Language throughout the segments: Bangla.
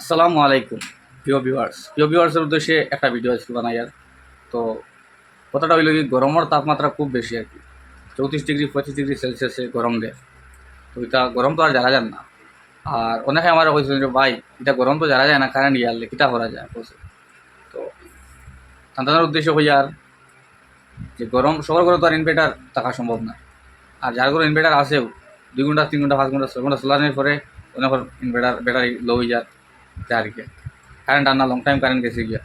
আসসালামু আলাইকুম, প্রিয় ভিউয়ার্স প্রিয় ভিউয়ার্সের উদ্দেশ্যে একটা ভিডিও আজকে বানাই আর। তো, কথাটা হইল কি, গরমের তাপমাত্রা খুব বেশি আর কি। চৌত্রিশ ডিগ্রি, পঁচিশ ডিগ্রি সেলসিয়াসে গরম দেয় তো এটা গরম তো আর জানা যান না। আর অনেকে আমার কইছিল যে, ভাই, এটা গরম তো জানা যায় না কারেন্ট ইয়ারলে কিটা করা যায়? কইছে তো তাদের উদ্দেশ্য হই আর যে, গরম সবার ঘরে তো আর ইনভার্টার থাকা সম্ভব না। আর যার ঘরে ইনভার্টার আছেও, দুই ঘণ্টা, তিন ঘণ্টা, পাঁচ ঘণ্টা, ছয় ঘণ্টা সোলারের পরে অনেক ইনভার্টার ব্যাটারি লো হয়ে যায়। কি কারেন্ট আনা লং টাইম কারেন্ট গেছে গিয়া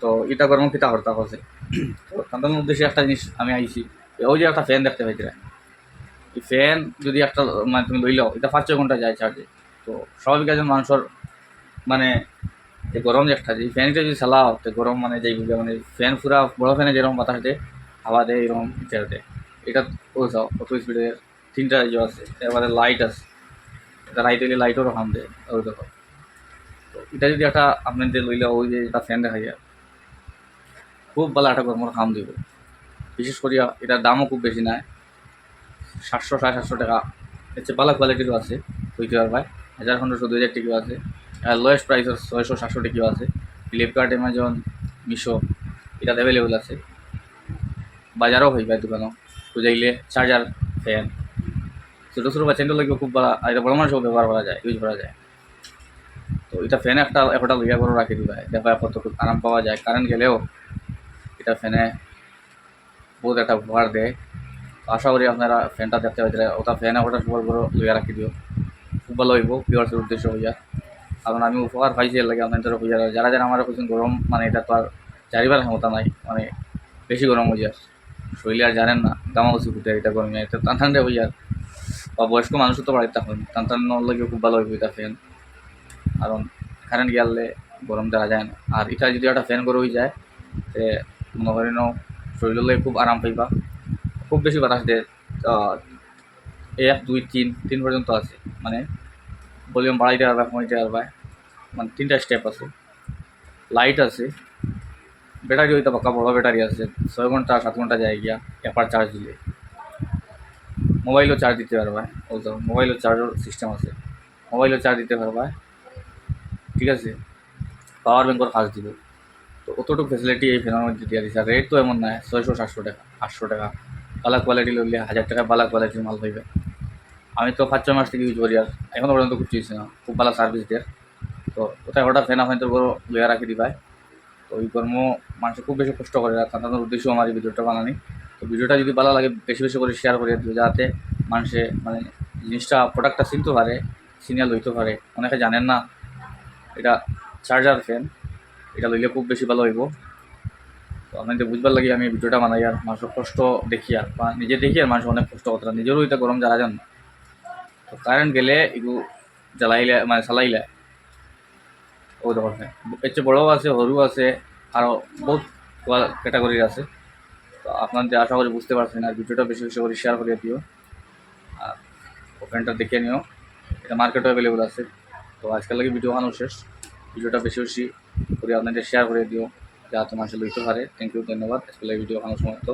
তো এটা গরম কিতা হরতা করছে তো তাদের উদ্দেশ্যে একটা জিনিস আমি আইছি ওই যে একটা ফ্যান দেখতে পাইছিলা এই ফ্যান যদি একটা মানে তুমি লইলাও এটা পাঁচ ছয় ঘণ্টা যায় চার্জে তো স্বাভাবিক একজন মানুষের মানে যে গরম যে একটা যে ফ্যানটা যদি চালাও তো গরম মানে যাই মানে ফ্যান পুরা বড় ফ্যানে যেরকম বাতাস দেয় হাওয়া দেয় এরকম হিটার দেয় এটা ও চাও কত স্পিডে তিনটা ইয়ে আছে এবারে লাইট আছে লাইট হইলে লাইটেরও হাম দেয় ওই দেখো এটা যদি একটা আপনাদের লইলে ওই যে একটা ফ্যান দেখা যায় খুব ভালো একটা গরমের হাম দিব। বিশেষ করিয়া এটার দামও খুব বেশি নাই। সাতশো, সাড়ে সাতশো টাকা। এর চেয়ে ভালো কোয়ালিটিরও আছে হইতে পারবে হাজার পনেরোশো দুই হাজার টিকিও আছে। আর লোয়েস্ট প্রাইস ছয়শো, সাতশো টিকিও আছে। ফ্লিপকার্ট অ্যামাজন মিশো এটা অ্যাভেলেবল আছে। বাজারও হইবে দোকানও। তো যাইলে চার্জার ফ্যান ছোটো ছোটো বাচ্চাদের লাগবে খুব ভালো। আর এটা বড় মানুষও ব্যবহার করা যায় ইউজ করা যায়। তো এটা ফ্যান একটা একটা লইয়া করে রাখি দিবা। দেখা কতটুকু আরাম পাওয়া যায়। কারেন্ট গেলেও এটা ফ্যানে বহুত একটা উপহার দেয়। আশা করি আপনারা ফ্যানটা দেখতে পাইলে ওটা ফ্যানে ওটা সবার বড় লইয়া রাখি দিও। খুব ভালো হইব পিওর্সের উদ্দেশ্য হইয়া। কারণ আমি উপহার পাইছি এর লাগে আপনাদের হইয়া যারা যারা আমার কিছু গরম মানে এটা তো আর চারিবার ক্ষমতা নাই। মানে বেশি গরম যায় শরীরে আর জানেন না গামা উচিত ফুটে এটা গরমে। এটা টান ঠান্ডা যায় বা বয়স্ক মানুষও তো বাড়িতে তখন টান ঠান্ডা লাগে খুব ভালো হইব এটা ফ্যান কারণ কারেন্ট গেলে গরম দেওয়া যায় না। আর এটা যদি একটা ফ্যান করে হয়ে যায়, তে মনে করেন শরীরে খুব আরাম পাইবা। খুব বেশি বাতাস দেয় এক, দুই, তিন তিন পর্যন্ত আছে। মানে ভলিউম বাড়াইতে পারবা, কমাইতে পারবা। মানে তিনটা স্টেপ আছে। লাইট আছে। ব্যাটারি হইতে পাকা বড় ব্যাটারি আছে। ছয় ঘণ্টা, সাত ঘণ্টা যায় গিয়া একবার চার্জ দিলে। মোবাইলও চার্জ দিতে পারবা। ওই তো মোবাইলও চার্জর সিস্টেম আছে। মোবাইলও চার্জ দিতে পারবা। ঠিক আছে? পাওয়ার ব্যাঙ্কর কাজ দিবে তো অতটুকু ফেসিলিটি এই ফ্যানের মধ্যে দিয়ে আর রেট তো এমন নয়, ছয়শো, সাতশো টাকা, আটশো টাকা। বালা কোয়ালিটি লইলে হাজার টাকা বালা কোয়ালিটির মাল পাইবে। আমি তো পাঁচ ছয় মাস থেকে ইউজ করি আর এখনও পর্যন্ত কিছু হয়েছে না। খুব ভালো সার্ভিস দেয়। তো কোথায় ফেনা ফ্যান আপনাদের বড় লইয়া রাখি দিবাই তো ওই কর্ম মানুষ খুব বেশি কষ্ট করে। আর তাদের উদ্দেশ্য আমার এই ভিডিওটা বানানি। তো ভিডিওটা যদি ভালো লাগে, বেশি বেশি করে শেয়ার করে দিও। যাতে মানুষে মানে জিনিসটা প্রোডাক্টটা চিনতে পারে সিনিয়াল হইতে পারে। অনেকে জানেন না এটা চার্জার ফ্যান এটা লইলে খুব বেশি ভালো হইব। তো আপনাদের বুঝবার লাগে আমি ভিডিওটা বানাই আর মানুষের কষ্ট দেখি আর, বা নিজে দেখি আর মানুষ অনেক কষ্ট করতে নিজেরও এটা গরম জ্বালা যান তো কারেন্ট গেলে এগুলো জ্বালাইলে মানে চালাইলে, ও দেখো এর বড়ও আছে সরু আছে আরও বহুত ক্যাটাগরির আছে। তো আপনাদের আশা করি বুঝতে পারছেন আর ভিডিওটা বেশি বেশি করে শেয়ার করে দিও। আর ওখানটা দেখে নিও, এটা মার্কেটও অ্যাভেলেবল আছে। তো আজকাল লাগে ভিডিও বানানো শেষ। ভিডিওটা বেশি বেশি করে আপনাদের শেয়ার করে দিও যা তোমার লইতে পারে। থ্যাংক ইউ ধন্যবাদ। আজকাল ভিডিও বানানোর সময় তো